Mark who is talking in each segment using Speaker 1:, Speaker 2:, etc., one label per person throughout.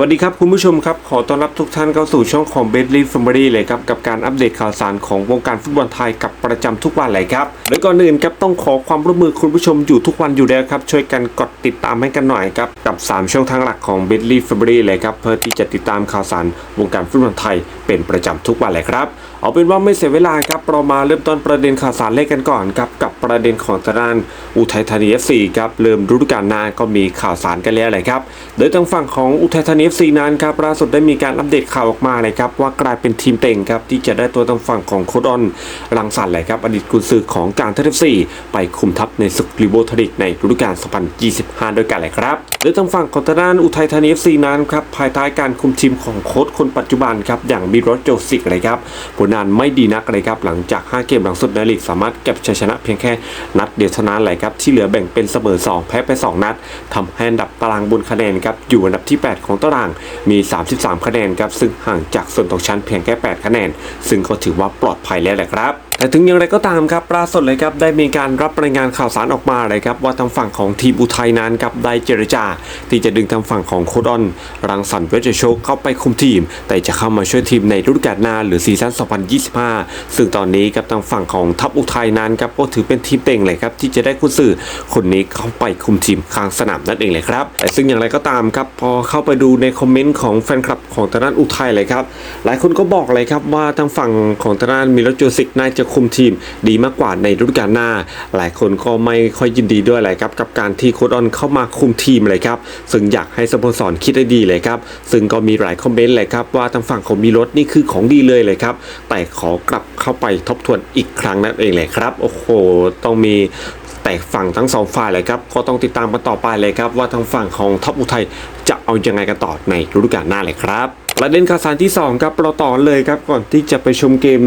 Speaker 1: วัสดีครับคุณผู้ชมครับ ขอต้อนรับทุกท่านเข้าสู่ช่องของ b e d l y f a m i l y เลยครับ กับการอัปเดตข่าวสารของวงการฟุตบอลไทยกับประจำทุกวันเลยครับและก่อนอื่นครับต้องขอความร่วมมือคุณผู้ชมอยู่ทุกวันอยู่แล้วครับ ช่วยกันกดติดตามให้กันหน่อยครับ กับ 3 ช่องทางหลักของ b e d l y f a m i l y เลยครับเพื่อที่จะติดตามข่าวสารวงการฟุตบอลไทยเป็นประจำทุกวันเลยครับ เอาเป็นว่าไม่เสียเวลาครับเรามาเริ่มต้นประเด็นข่าวสารเลขกันก่อนครับกับประเด็นของทางด้านอุทัยธานี FC ครับเริ่มฤดูกาลหน้าก็มีข่าวสารกันแล้วเลยครับโดยทางฝั่งของอุทัยธานี FC นั้นครับล่าสุดได้มีการอัปเดตข่าวออกมาเลยครับว่ากลายเป็นทีมเต็งครับที่จะได้ตัวทางฝั่งของโคดอนรังสรรค์เลยครับอดีตกุนซือของการเทฟซีไปคุมทัพในศึกลีโบทริกในฤดูกาล 2025 ด้วยกันเลยครับโดยทางฝั่งของทางด้านอุทัยธานี FC นั้นครับภายใต้การคุมทีมของโค้ชคนปัจจุบันครับอย่างบิโรสโจซิกเลยครับผลงานไม่ดีนักเลยครับหลังจาก 5 เกมหลังสุดในลีกสามารถเก็บชัยชนะเพียงแค่นัดเดียวเท่านั้นเลยครับที่เหลือแบ่งเป็นเสมอ 2 แพ้ไป 2 นัดทำให้อันดับตารางบนคะแนนครับอยู่อันดับที่ 8 ของตารางมี 33 คะแนนครับซึ่งห่างจากส่วนตกชั้นเพียงแค่ 8 คะแนน ซึ่งก็ถือว่าปลอดภัยแล้วแหละครับ แต่ถึงอย่างไรก็ตามครับล่าสดเลยครับได้มีการรับรายงานข่าวสารออกมาเลยครับว่าทางฝั่งของทีมอุทัยนั้นครับได้เจรจา ที่จะดึงทางฝั่งของโคดอน รังสรรค์เวชโชคเข้าไปคุมทีม แต่จะเข้ามาช่วยทีมในฤดูกาลหน้าหรือซีซั่น 2025 ซึ่งตอนนี้ครับทางฝั่งของทัพอุทัยนั้นครับก็ถือเป็นทีมเต็งเลยครับที่จะได้คุณสื่อคนนี้เข้าไปคุมทีมข้างสนามนั่นเองเลยครับแต่ซึ่งอย่างไรก็ตามครับพอเข้าไปดูในคอมเมนต์ของแฟนคลับของทางด้านอุทัยเลยครับหลายคนก็บอกเลยครับว่าทางฝั่งของทางด้านมิโลโจซิกน่าจะคุมทีมดีมากกว่าในฤดูกาลหน้า หลายคนก็ไม่ค่อยยินดีด้วยเลยครับกับการที่โค้ดออนเข้ามาคุมทีมเลยครับซึ่งอยากให้สโมสรคิดได้ดีเลยครับซึ่งก็มีหลายคอมเมนต์เลยครับว่าทางฝั่งของมิโลสนี่คือของดีเลยเลยครับแต่ขอกลับเข้าไปทบทวนอีกครั้งนั่นเองเลยครับโอ้โหต้องมีแตกฝั่งทั้งสองฝ่ายเลยครับก็ต้องติดตามกันต่อไปเลยครับว่าทางฝั่งของทัพอุทัยจะเอายังไงกันต่อในฤดูกาลหน้าเลยครับประเด็นข่าวสารที่2ครับเราต่อเลยครับก่อนที่จะไปชมเกม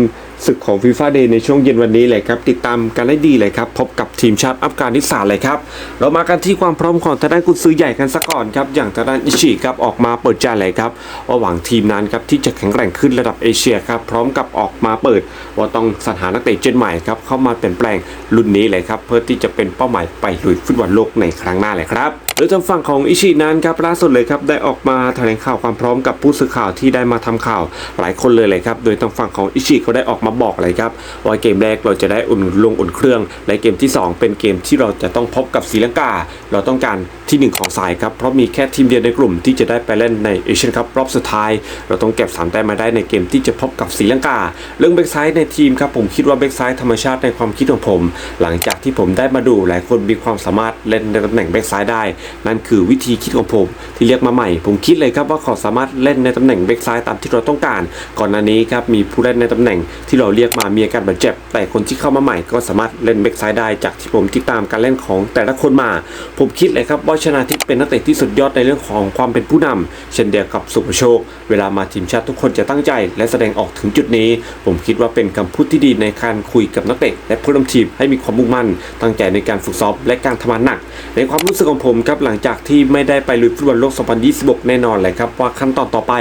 Speaker 1: ศึกของฟีฟ่าเดย์ในช่วงเย็นวันนี้เลยครับติดตามกันได้ดีเลยครับพบกับทีมชาติอัฟกานิสถานเลยครับเรามากันที่ความพร้อมของทางด้านกุนซือใหญ่กันซะก่อนครับอย่างทางด้านอิชิครับออกมาเปิดใจเลยครับว่าหวังทีมนั้นครับที่จะแข็งแกร่งขึ้นระดับเอเชียครับพร้อมกับออกมาเปิด ว่าต้องสรรหานักเตะเจนใหม่ครับเข้ามาเปลี่ยนแปลงรุ่นนี้เลยครับเพื่อที่จะเป็นเป้าหมายไปลุยฟุตบอลโลกในครั้งหน้าเลยครับโดยทางฝั่งของอิชินั้นครับล่าสุดเลยครับได้ออกมาแถลงข่าวความพร้อมกับผู้สื่อข่าวที่ได้มาทำข่าว หลายคนเลยเลยครับโดยทางฝั่งของอิชิเขาได้ออกมาบอกเลยครับว่าเกมแรกเราจะได้อุ่นลงอุ่นเครื่อง และเกมที่ 2 เป็นเกมที่เราจะต้องพบกับศรีลังกา เราต้องการที่ 1 ของสายครับ เพราะมีแค่ทีมเดียวในกลุ่มที่จะได้ไปเล่นในเอเชียนคัพรอบสุดท้าย เราต้องเก็บ3แต้มมาได้ในเกมที่จะพบกับศรีลังกา เรื่องแบ็กซ้ายในทีมครับผมคิดว่าแบ็กซ้ายธรรมชาติในความคิดของผม หลังจากที่ผมได้มาดูหลายคนมีความสามารถเล่นในตำแหน่งแบ็กซ้ายได้ นั่นคือวิธีคิดของผม ที่เรียกมาใหม่ ผมคิดเลยครับว่าเขาสามารถเล่นในตำแหน่งแบ็กซ้ายตามที่เราต้องการ ก่อนหน้านี้ครับมีผู้เล่นในตำแหน่งที่เราเรียกมามีอาการบาดเจ็บ แต่คนที่เข้ามาใหม่ก็สามารถเล่นแบ็กซ้ายได้จากที่ผมติดตามการเล่นของแต่ละคนมา ผมคิดเลยครับว่าชนาทิพย์เป็นนักเตะที่สุดยอดในเรื่องของความเป็นผู้นำเช่นเดียวกับสุภโชค เวลามาทีมชาติทุกคนจะตั้งใจ และแสดงออกถึงจุดนี้ ผมคิดว่าเป็นคำพูดที่ดีในการคุยกับนักเตะและผู้นำทีมให้มีความมุ่งมั่น ตั้งใจในการฝึกซ้อมและการทำงานหนัก ในความรู้สึกของผมครับหลังจากที่ไม่ได้ไปลุยฟุตบอลโลก 2026 แน่นอนเลยครับว่าขั้นตอนต่อไป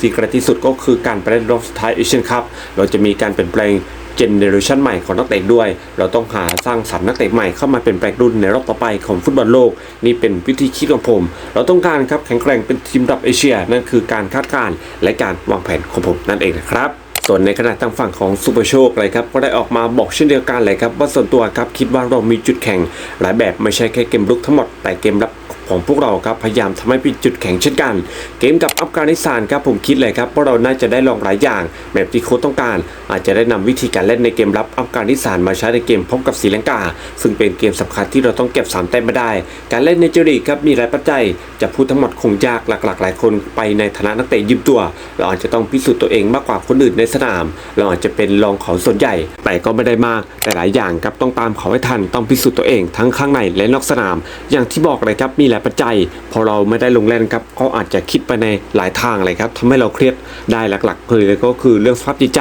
Speaker 1: ที่กระที่สุดก็คือการไปเล่นรอบสุดท้ายเอเชียนคัพเราจะมีการเปลี่ยนแปลงเจเนอเรชันใหม่ของนักเตะด้วย เราต้องหาสร้างสรรค์นักเตะใหม่เข้ามาเป็นแปลงรุ่นในรอบต่อไปของฟุตบอลโลก นี่เป็นวิธีคิดของผม เราต้องการครับแข็งแกร่งเป็นทีมระดับเอเชีย นั่นคือการคาดการณ์และการวางแผนของผมนั่นเองนะครับส่วนในขณะทางฝั่งของซูเปอร์โชคเลยครับก็ได้ออกมาบอกเช่นเดียวกันเลยครับว่าส่วนตัวครับคิดว่าเรามีจุดแข็งหลายแบบไม่ใช่แค่เกมรุกทั้งหมดแต่เกมรับ ของพวกเราครับพยายามทำให้เป็นจุดแข็งเช่นกัน เกมกับอัฟกานิสถานครับผมคิดเลยครับว่าเราน่าจะได้ลองหลายอย่างแบบที่โค้ชต้องการ อาจจะได้นำวิธีการเล่นในเกมรับอัฟกานิสถานมาใช้ในเกมพบกับศรีลังกา ซึ่งเป็นเกมสำคัญที่เราต้องเก็บ3แต้มมาได้ การเล่นในเจลีกครับมีหลายปัจจัยจะพูดทั้งหมดคงยากหลักๆ หลายคนไปในฐานะนักเตะยืมตัว เราอาจจะต้องพิสูจน์ตัวเองมากกว่าคนอื่นในสนาม เราอาจจะเป็นรองเขาส่วนใหญ่ แต่ก็ไม่ได้มากแต่หลายอย่างครับต้องตามเขาให้ทันต้องพิสูจน์ตัวเองทั้งข้างในและนอกสนาม อย่างที่บอกเลยครับมีหลายปัจจัย พอเราไม่ได้ลงเล่นครับเขาอาจจะคิดไปในหลายทางเลยครับทำให้เราเครียดได้หลักๆเลยก็คือเรื่องสภาพจิตใจ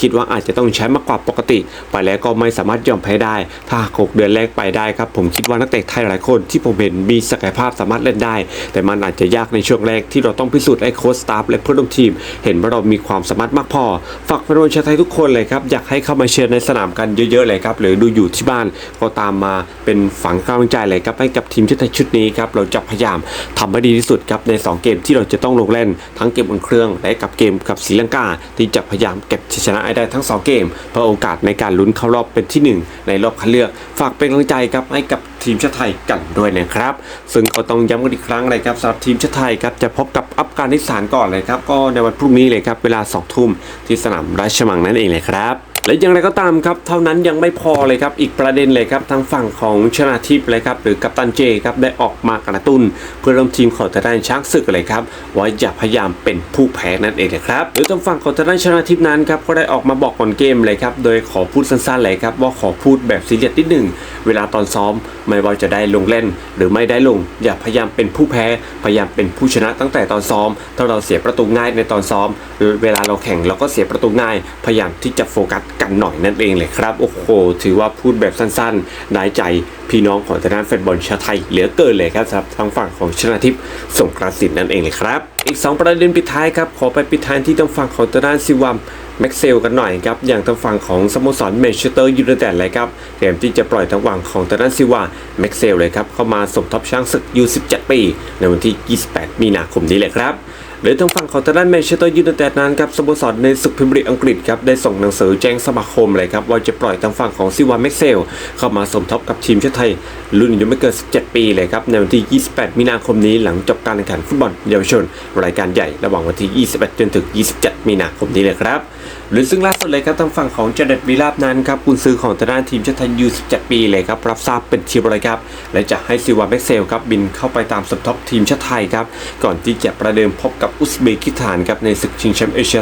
Speaker 1: คิดว่าอาจจะต้องใช้มากกว่าปกติ ไปแล้วก็ไม่สามารถยอมแพ้ได้ ถ้าหกเดือนแรกไปได้ครับ ผมคิดว่านักเตะไทยหลายคนที่ผมเห็นมีศักยภาพสามารถเล่นได้ แต่มันอาจจะยากในช่วงแรกที่เราต้องพิสูจน์ให้โค้ชสตาฟและเพื่อนร่วมทีม เห็นว่าเรามีความสามารถมากพอฝากแฟนบอลชาวไทยทุกคนเลยครับอยากให้เข้ามาเชียร์ในสนามกันเยอะๆเลยครับหรือดูอยู่ที่บ้านก็ตามมาเป็นฝังกำลังใจเลยครับให้กับทีมชาติไทยชุดนี้ครับเราจะพยายามทำให้ดีที่สุดครับใน 2 เกมที่เราจะต้องลงเล่นทั้งเกมบนเครื่องและกับเกมกับศรีลังกา ที่จะพยายามเก็บชัยชนะได้ทั้ง 2 เกม เพื่อโอกาสในการลุ้นเข้ารอบเป็นที่ 1 ในรอบคัดเลือก ฝากเป็นกำลังใจครับให้กับทีมชาติไทยกันด้วยนะครับ ซึ่งก็ต้องย้ำกันอีกครั้งเลยครับสำหรับทีมชาติไทยครับจะพบกับอัฟกานิสถานก่อนเลยครับก็ในวันพรุ่งนี้เลยครับเวลา2ทุ่มที่สนามราชมังนั่นเองเลยครับ และอย่างไรก็ตามครับเท่านั้นยังไม่พอเลยครับอีกประเด็นเลยครับทางฝั่งของชนาทิพย์เลยครับหรือกัปตันเจครับได้ออกมากระตุ้น เพื่อริ่มทีมของทางด้านช้างศึกเลยครับว่าอย่าพยายามเป็นผู้แพ้นั่นเองนะครับหรือทางฝั่งของทางด้านชนาทิพย์นั้นครับก็ได้ออกมาบอกก่อนเกมเลยครับโดยขอพูดสั้นๆเลยครับว่าขอพูดแบบซีเรียสนิดหนึ่งเวลาตอนซ้อมไม่ว่าจะได้ลงเล่น หรือไม่ได้ลง อย่าพยายามเป็นผู้แพ้พยายามเป็นผู้ชนะตั้งแต่ตอนซ้อม ถ้าเราเสียประตูง่ายในตอนซ้อม เวลาเราแข่งเราก็เสียประตูง่าย พยายามที่จะโฟกัสกันหน่อยนั่นเองเลยครับ โอ้โห ถือว่าพูดแบบสั้นๆ นายใจพี่น้องของทางด้านแฟนบอลชาวไทยเหลือเกินเลยครับครับทางฝั่งของชนาทิพย์สงกรานสินนั่นเองเลยครับ อีก 2 ประเด็นปิดท้ายครับ ขอไปปิดท้ายที่ทางฝั่งของทางด้านซิวัมแม็กเซลกันหน่อยครับ อย่างทางฝั่งของสโมสรแมนเชสเตอร์ยูไนเต็ดเลยครับเตรียมที่จะปล่อยทางฝั่งของทางด้านซิวาแม็กเซลเลยครับเข้ามาสมทบช้างศึกยู17 ปี ในวันที่ 28 มีนาคมนี้เลยครับ โดยทางฝั่งของทางด้านแมนเชสเตอร์ยูไนเต็ดนั้นครับสโมสรในศึกพรีเมียร์ลีกอังกฤษครับได้ส่งหนังสือแจ้งสมาคมเลยครับว่าจะปล่อยทางฝั่งของซิวาแม็กเซล เข้ามาสมทบกับทีมชาติไทย รุ่นอายุไม่เกิน 17 ปีเลยครับในวันที่ 28 มีนาคมนี้หลังจบการแข่งขันฟุตบอลเยาวชน รายการใหญ่ระหว่างวันที่ 21 จนถึง 27 มีนาคมนี้เลยครับ หรือซึ่งล่าสุดเลยครับทางฝั่งของเจเด็ดวีลาบนั้นครับกุนซือของทางด้านทีมชาติไทยยู17ปีเลยครับรับทราบเป็นทีมเลยครับและจะให้ซิวาแม็กเซลครับบินเข้าไปตามสมทบทีมชาติไทยครับก่อนที่จะประเดิมพบกับอุซเบกิสถานครับในศึกชิงแชมป์เอเชีย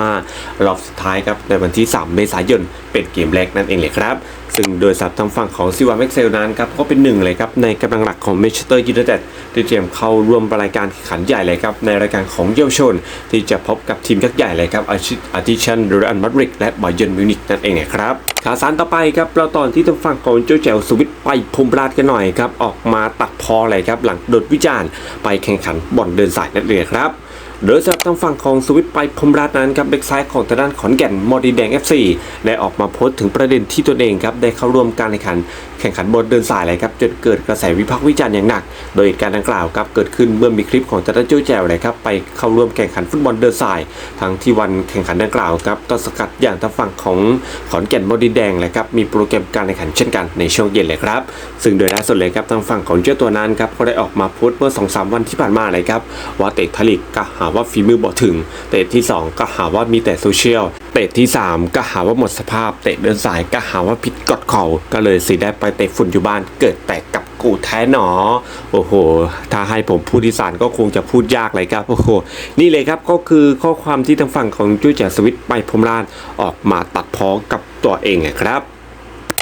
Speaker 1: 2025 รอบสุดท้ายครับในวันที่ 3 เมษายน เป็นเกมแรกนั่นเองเลยครับซึ่งโดยสับทางฝั่งของซิวาแม็กเซลนั้นครับก็เป็นหนึ่งเลยครับในกำลังหลักของเมเชเตอร์ยูไนเต็ดที่เตรียมเข้าร่วมรายการแข่งขันใหญ่เลยครับในรายการของเยาวชน ที่จะพบกับทีมยักษ์ใหญ่เลยครับอาชิติชันเรอัลมาดริดและบาเยิร์นมิวนิกนั่นเองนะครับข่าวสารต่อไปครับเราตอนที่ทางฝั่งของเจ้าแจวสวิตไปพรมราชกันหน่อยครับออกมาตัดพอเลยครับหลังโดนวิจารณ์ไปแข่งขันบอลเดินสายนั่นเองครับ โดยสำหรับทางฝั่งของสวิตไปพรมรัตน์นั้นครับเบกซ้ายของทางด้านขอนแก่นมอดีแดง FC ได้ออกมาโพสต์ถึงประเด็นที่ตนเองครับได้เข้าร่วมการแข่งขัน แข่งขันบนเดินสายเลยครับจนเกิดกระแสวิพากษ์วิจารณ์อย่างหนัก โดยเหตุการณ์ดังกล่าวครับเกิดขึ้นเมื่อมีคลิปของทางด้านโจ้แจวเลยครับไปเข้าร่วมแข่งขันฟุตบอลเดินสาย ทั้งที่วันแข่งขันดังกล่าวครับต้นสกัดอย่างทางฝั่งของขอนแก่นมอดีแดงเลยครับมีโปรแกรมการแข่งขันเช่นกันในช่วงเย็นเลยครับซึ่งโดยล่าสุดเลยครับทางฝั่งของเจ้าตัวนั้นครับก็ได้ออกมาโพสต์เมื่อ2-3วันที่ผ่านมาเลยครับว่าเตะทลิกก็หาว่าฝีมือบ่ถึง เตะที่ 2 ก็หาว่ามีแต่โซเชียล เตะที่ 3 ก็หาว่าหมดสภาพ เตะเดินสายก็หาว่าผิดกฎเขาก็เลยสิได้ไปเตะฝุ่นอยู่บ้านเกิดแตกกับกูแท้หนอ โอ้โห ถ้าให้ผมพูดอีสานก็คงจะพูดยากเลยครับโอ้โห นี่เลยครับก็คือข้อความที่ทางฝั่งของจุ้ยแจสวิตไปพรหมราชออกมาตัดพ้อกับตัวเองครับ